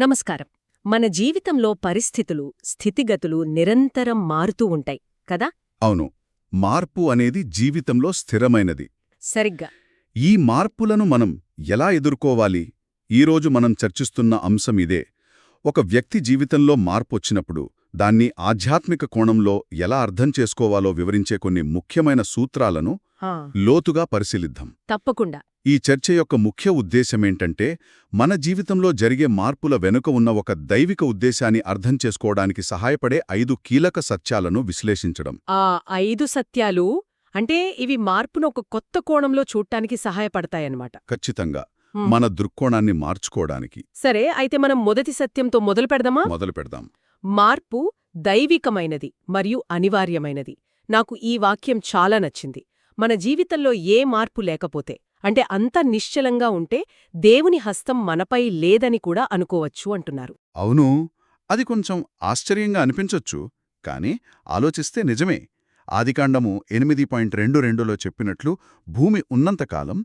నమస్కారం. మన జీవితంలో పరిస్థితులు స్థితిగతులు నిరంతరం మారుతూ ఉంటాయి కదా? అవును. మార్పు అనేది జీవితంలో స్థిరమైనది. సరిగ్గా. ఈ మార్పులను మనం ఎలా ఎదుర్కోవాలి? ఈరోజు మనం చర్చిస్తున్న అంశం ఇదే. ఒక వ్యక్తి జీవితంలో మార్పొచ్చినప్పుడు దాన్ని ఆధ్యాత్మిక కోణంలో ఎలా అర్థం చేసుకోవాలో వివరించే కొన్ని ముఖ్యమైన సూత్రాలను లోతుగా పరిశీలిద్దాం. తప్పకుండా. ఈ చర్చ యొక్క ముఖ్య ఉద్దేశమేంటంటే మన జీవితంలో జరిగే మార్పుల వెనుక ఉన్న ఒక దైవిక ఉద్దేశాన్ని అర్థం చేసుకోవడానికి సహాయపడే ఐదు కీలక సత్యాలను విశ్లేషించడం. ఆ ఐదు సత్యాలు అంటే ఇవి మార్పును ఒక కొత్త కోణంలో చూడటానికి సహాయపడతాయన్నమాట. ఖచ్చితంగా. మన దృక్కోణాన్ని మార్చుకోవడానికి. సరే అయితే మనం మొదటి సత్యంతో మొదలు పెడదామా? మొదలు పెడదాం. మార్పు దైవికమైనది మరియు అనివార్యమైనది. నాకు ఈ వాక్యం చాలా నచ్చింది. మన జీవితంలో ఏ మార్పు లేకపోతే అంటే అంత నిశ్చలంగా ఉంటే దేవుని హస్తం మనపై లేదని కూడా అనుకోవచ్చు అంటున్నారు. అవును అది కొంచెం ఆశ్చర్యంగా అనిపించొచ్చు కాని ఆలోచిస్తే నిజమే. ఆదికాండము ఎనిమిది పాయింట్ రెండు రెండులో చెప్పినట్లు భూమి ఉన్నంతకాలం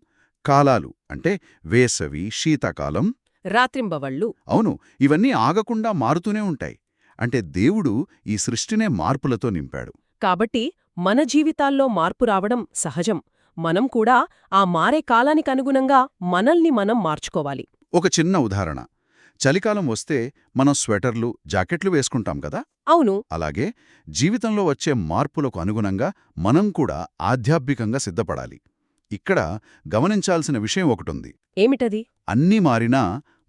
కాలాలు అంటే వేసవి శీతాకాలం రాత్రింబవళ్ళు. అవును ఇవన్నీ ఆగకుండా మారుతూనే ఉంటాయి. అంటే దేవుడు ఈ సృష్టినే మార్పులతో నింపాడు. కాబట్టి మన జీవితాల్లో మార్పు రావడం సహజం. మనం కూడా ఆ మారే కాలానికి అనుగుణంగా మనల్ని మనం మార్చుకోవాలి. ఒక చిన్న ఉదాహరణ. చలికాలం వస్తే మనం స్వెటర్లు జాకెట్లు వేసుకుంటాం కదా? అవును. అలాగే జీవితంలో వచ్చే మార్పులకు అనుగుణంగా మనం కూడా ఆధ్యాత్మికంగా సిద్ధపడాలి. ఇక్కడ గమనించాల్సిన విషయం ఒకటుంది. ఏమిటది? అన్నీ మారినా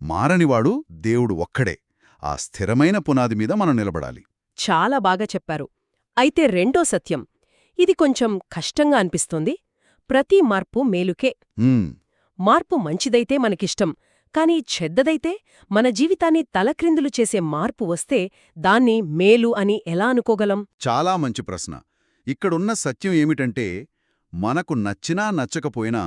మారనివాడు దేవుడు ఒక్కడే. ఆ స్థిరమైన పునాది మీద మనం నిలబడాలి. చాలా బాగా చెప్పారు. అయితే రెండో సత్యం. ఇది కొంచెం కష్టంగా అనిపిస్తోంది. ప్రతి మార్పు మేలుకే. మార్పు మంచిదైతే మనకిష్టం కానీ చెడ్డదైతే మన జీవితాన్ని తలక్రిందులు చేసే మార్పు వస్తే దాన్ని మేలు అని ఎలా అనుకోగలం? చాలా మంచి ప్రశ్న. ఇక్కడున్న సత్యం ఏమిటంటే మనకు నచ్చినా నచ్చకపోయినా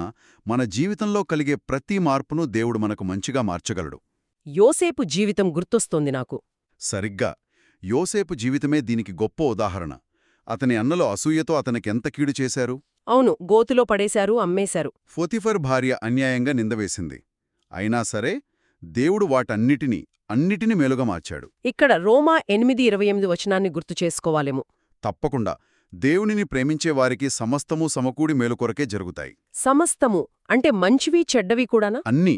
మన జీవితంలో కలిగే ప్రతి మార్పును దేవుడు మనకు మంచిగా మార్చగలడు. యోసేపు జీవితం గుర్తొస్తోంది నాకు. సరిగ్గా. యోసేపు జీవితమే దీనికి గొప్ప ఉదాహరణ. అతని అన్నలో అసూయతో అతనికెంత కీడు చేశారు? అవును గోతులో పడేశారు అమ్మేశారు. ఫొతిఫర్ భార్య అన్యాయంగా నిందవేసింది. అయినా సరే దేవుడు వాటన్నిటినీ అన్నిటినీ మేలుగా మార్చాడు. ఇక్కడ రోమా ఎనిమిది ఇరవై ఎనిమిది వచనాన్ని గుర్తు చేసుకోవాలేమో. తప్పకుండా. దేవునిని ప్రేమించే వారికి సమస్తము సమకూడి మేలుకొరకే జరుగుతాయి. సమస్తము? అంటే మంచివి చెడ్డవి కూడానా? అన్నీ.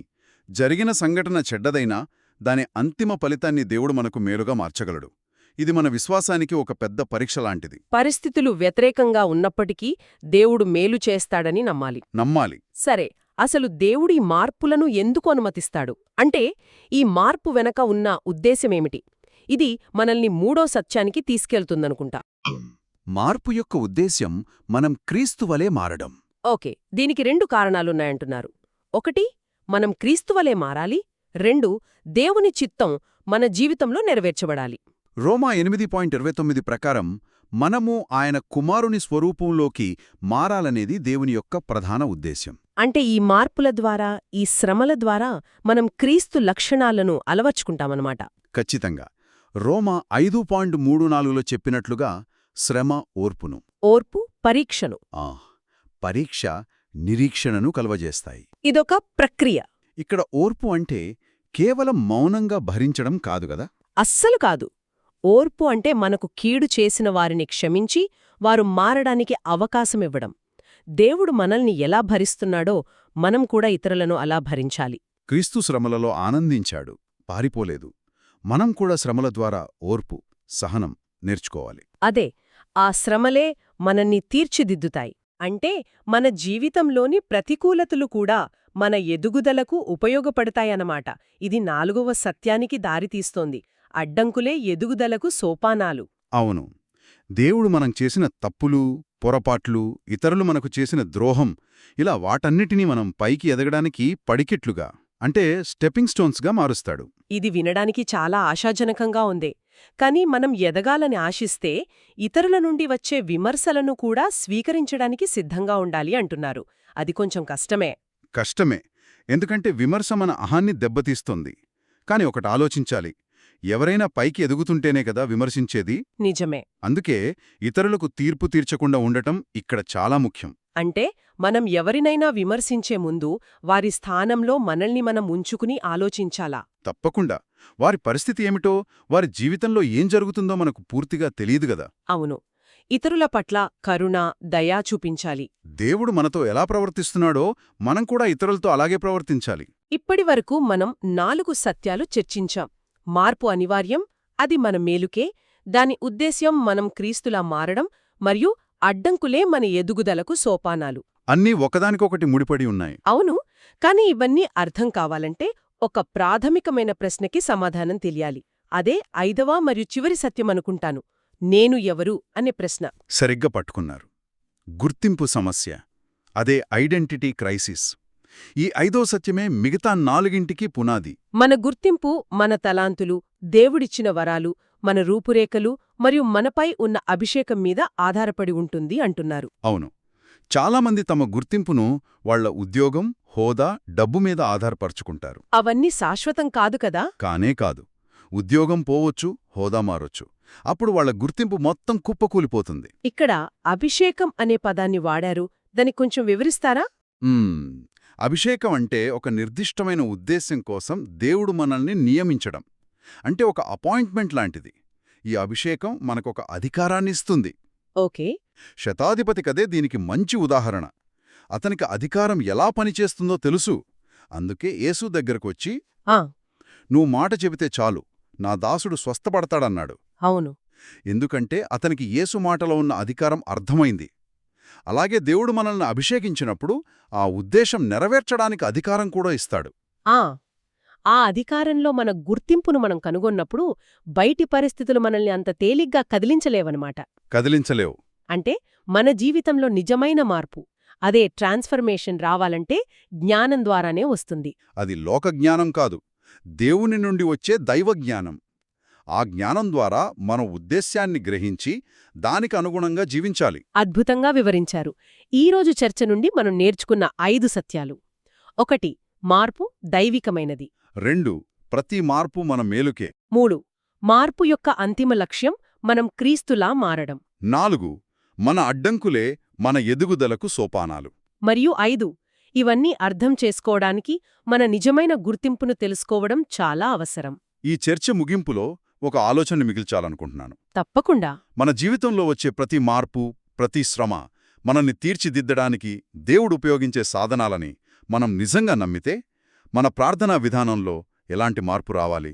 జరిగిన సంఘటన చెడ్డదైనా దాని అంతిమ ఫలితాన్ని దేవుడు మనకు మేలుగా మార్చగలడు. ఇది మన విశ్వాసానికి ఒక పెద్ద పరీక్ష లాంటిది. పరిస్థితులు వ్యతిరేకంగా ఉన్నప్పటికీ దేవుడు మేలు చేస్తాడని నమ్మాలి. నమ్మాలి. సరే అసలు దేవుడి మార్పులను ఎందుకు అనుమతిస్తాడు? అంటే ఈ మార్పు వెనక ఉన్న ఉద్దేశమేమిటి? ఇది మనల్ని మూడో సత్యానికి తీసుకెళ్తుందనుకుంటా. మార్పు యొక్క ఉద్దేశ్యం మనం క్రీస్తు వలె మారడం. ఓకే దీనికి రెండు కారణాలున్నాయంటున్నారు. ఒకటి మనం క్రీస్తువలే మారాలి. రెండు దేవుని చిత్తం మన జీవితంలో నెరవేర్చబడాలి. రోమా ఎనిమిది పాయింట్ ఇరవై తొమ్మిది ప్రకారం మనము ఆయన కుమారుని స్వరూపంలోకి మారాలనేది దేవుని యొక్క ప్రధాన ఉద్దేశ్యం. అంటే ఈ మార్పుల ద్వారా ఈ శ్రమల ద్వారా మనం క్రీస్తు లక్షణాలను అలవర్చుకుంటామన్నమాట. ఖచ్చితంగా. రోమా ఐదు పాయింట్ మూడు నాలుగులో చెప్పినట్లుగా శ్రమ ఓర్పును. ఓర్పు పరీక్షను. పరీక్ష నిరీక్షణను కలవజేస్తాయి. ఇదొక ప్రక్రియ. ఇక్కడ ఓర్పు అంటే కేవలం మౌనంగా భరించడం కాదు గదా అస్సలు కాదు. ఓర్పు అంటే మనకు కీడు చేసిన వారిని క్షమించి వారు మారడానికి అవకాశమివ్వడం. దేవుడు మనల్ని ఎలా భరిస్తున్నాడో మనం కూడా ఇతరులను అలా భరించాలి. క్రీస్తు శ్రమలలో ఆనందించాడు పారిపోలేదు. మనం కూడా శ్రమల ద్వారా ఓర్పు సహనం నేర్చుకోవాలి. అదే ఆ శ్రమలే మనల్ని తీర్చిదిద్దుతాయి. అంటే మన జీవితంలోని ప్రతికూలతలు కూడా మన ఎదుగుదలకు ఉపయోగపడతాయన్నమాట. ఇది నాలుగవ సత్యానికి దారితీస్తోంది. అడ్డంకులే ఎదుగుదలకు సోపానాలు. అవును. దేవుడు మనం చేసిన తప్పులు పొరపాట్లు ఇతరులు మనకు చేసిన ద్రోహం ఇలా వాటన్నిటినీ మనం పైకి ఎదగడానికి పడికెట్లుగా అంటే స్టెప్పింగ్ స్టోన్స్గా మారుస్తాడు. ఇది వినడానికి చాలా ఆశాజనకంగా ఉంది. కాని మనం ఎదగాలని ఆశిస్తే ఇతరుల నుండి వచ్చే విమర్శలను కూడా స్వీకరించడానికి సిద్ధంగా ఉండాలి అంటున్నారు. అది కొంచెం కష్టమే. కష్టమే. ఎందుకంటే విమర్శ మన అహాన్ని దెబ్బతీస్తుంది. కాని ఒకటి ఆలోచించాలి. ఎవరైనా పైకి ఎదుగుతుంటేనే కదా విమర్శించేది? నిజమే. అందుకే ఇతరులకు తీర్పు తీర్చకుండా ఉండటం ఇక్కడ చాలా ముఖ్యం. అంటే మనం ఎవరినైనా విమర్శించే ముందు వారి స్థానంలో మనల్ని మనం ఉంచుకుని ఆలోచించాలా? తప్పకుండా. వారి పరిస్థితి ఏమిటో వారి జీవితంలో ఏం జరుగుతుందో మనకు పూర్తిగా తెలియదు గదా అవును. ఇతరుల పట్ల కరుణ దయా చూపించాలి. దేవుడు మనతో ఎలా ప్రవర్తిస్తున్నాడో మనం కూడా ఇతరులతో అలాగే ప్రవర్తించాలి. ఇప్పటివరకు మనం నాలుగు సత్యాలు చర్చించాం. మార్పు అనివార్యం అది మన మేలుకే దాని ఉద్దేశ్యం మనం క్రీస్తులా మారడం మరియు అడ్డంకులే మన ఎదుగుదలకు సోపానాలు. అన్నీ ఒకదానికొకటి ముడిపడి ఉన్నాయి. అవును కాని ఇవన్నీ అర్థం కావాలంటే ఒక ప్రాథమికమైన ప్రశ్నకి సమాధానం తెలియాలి. అదే ఐదవ మరియు చివరి సత్యమనుకుంటాను నేను ఎవరు? అనే ప్రశ్న. సరిగ్గా పట్టుకున్నారు. గుర్తింపు సమస్య. అదే ఐడెంటిటీ క్రైసిస్. ఈ ఐదో సత్యమే మిగతా నాలుగింటికి పునాది. మన గుర్తింపు మన తలాంతులు దేవుడిచ్చిన వరాలు మన రూపురేఖలు మరియు మనపై ఉన్న అభిషేకం మీద ఆధారపడి ఉంటుంది అంటున్నారు. అవును. చాలామంది తమ గుర్తింపును వాళ్ళ ఉద్యోగం హోదా డబ్బు మీద ఆధారపరుచుకుంటారు. అవన్నీ శాశ్వతం కాదు కదా? కానే కాదు. ఉద్యోగం పోవొచ్చు హోదా మారొచ్చు. అప్పుడు వాళ్ళ గుర్తింపు మొత్తం కుప్పకూలిపోతుంది. ఇక్కడ అభిషేకం అనే పదాన్ని వాడారు. దాన్ని కొంచెం వివరిస్తారా? మ్మ్. అభిషేకం అంటే ఒక నిర్దిష్టమైన ఉద్దేశ్యం కోసం దేవుడు మనల్ని నియమించడం. అంటే ఒక అపాయింట్మెంట్ లాంటిది. ఈ అభిషేకం మనకొక అధికారాన్ని ఇస్తుంది. ఓకే. శతాధిపతి కదే దీనికి మంచి ఉదాహరణ. అతనికి అధికారం ఎలా పనిచేస్తుందో తెలుసు. అందుకే యేసు దగ్గరకొచ్చి ఆ. నువ్వు మాట చెబితే చాలు. నా దాసుడు స్వస్థపడతాడన్నాడు. అవును. ఎందుకంటే అతనికి యేసు మాటలో ఉన్న అధికారం అర్థమైంది. అలాగే దేవుడు మనల్ని అభిషేకించినప్పుడు ఆ ఉద్దేశం నెరవేర్చడానికి అధికారం కూడా ఇస్తాడు. ఆ ఆ అధికారంలో మన గుర్తింపును మనం కనుగొన్నప్పుడు బయటి పరిస్థితులు మనల్ని అంత తేలిగ్గా కదిలించలేవన్నమాట. కదిలించలేవు. అంటే మన జీవితంలో నిజమైన మార్పు అదే ట్రాన్స్ఫర్మేషన్ రావాలంటే జ్ఞానం ద్వారానే వస్తుంది. అది లోకజ్ఞానం కాదు దేవుని నుండి వచ్చే దైవజ్ఞానం ఆ జ్ఞానం ద్వారా మన ఉద్దేశ్యాన్ని గ్రహించి దానికి అనుగుణంగా జీవించాలి. అద్భుతంగా వివరించారు. ఈరోజు చర్చ నుండి మనం నేర్చుకున్న ఐదు సత్యాలు. ఒకటి మార్పు దైవికమైనది. రెండు ప్రతి మార్పు మన మేలుకే. మూడు మార్పు యొక్క అంతిమ లక్ష్యం మనం క్రీస్తులా మారడం. నాలుగు మన అడ్డంకులే మన ఎదుగుదలకు సోపానాలు. మరియు ఐదు ఇవన్నీ అర్థం చేసుకోవడానికి మన నిజమైన గుర్తింపును తెలుసుకోవడం చాలా అవసరం. ఈ చర్చ ముగింపులో ఒక ఆలోచన మిగిల్చాలనుకుంటున్నాను. తప్పకుండా. మన జీవితంలో వచ్చే ప్రతి మార్పు ప్రతి శ్రమ మనల్ని తీర్చిదిద్దడానికి దేవుడు ఉపయోగించే సాధనాలని మనం నిజంగా నమ్మితే మన ప్రార్థనా విధానంలో ఎలాంటి మార్పు రావాలి?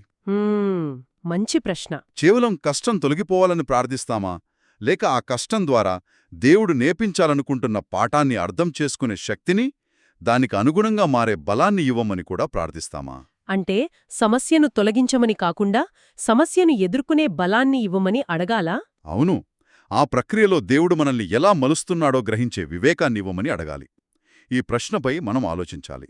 మంచి ప్రశ్న. కేవలం కష్టం తొలగిపోవాలని ప్రార్థిస్తామా? లేక ఆ కష్టం ద్వారా దేవుడు నేర్పించాలనుకుంటున్న పాఠాన్ని అర్థం చేసుకునే శక్తిని దానికి అనుగుణంగా మారే బలాన్ని ఇవ్వమని కూడా ప్రార్థిస్తామా? అంటే సమస్యను తొలగించమని కాకుండా సమస్యను ఎదుర్కొనే బలాన్ని ఇవ్వమని అడగాలా? అవును. ఆ ప్రక్రియలో దేవుడు మనల్ని ఎలా మలుస్తున్నాడో గ్రహించే వివేకాన్ని ఇవ్వమని అడగాలి. ఈ ప్రశ్నపై మనం ఆలోచించాలి.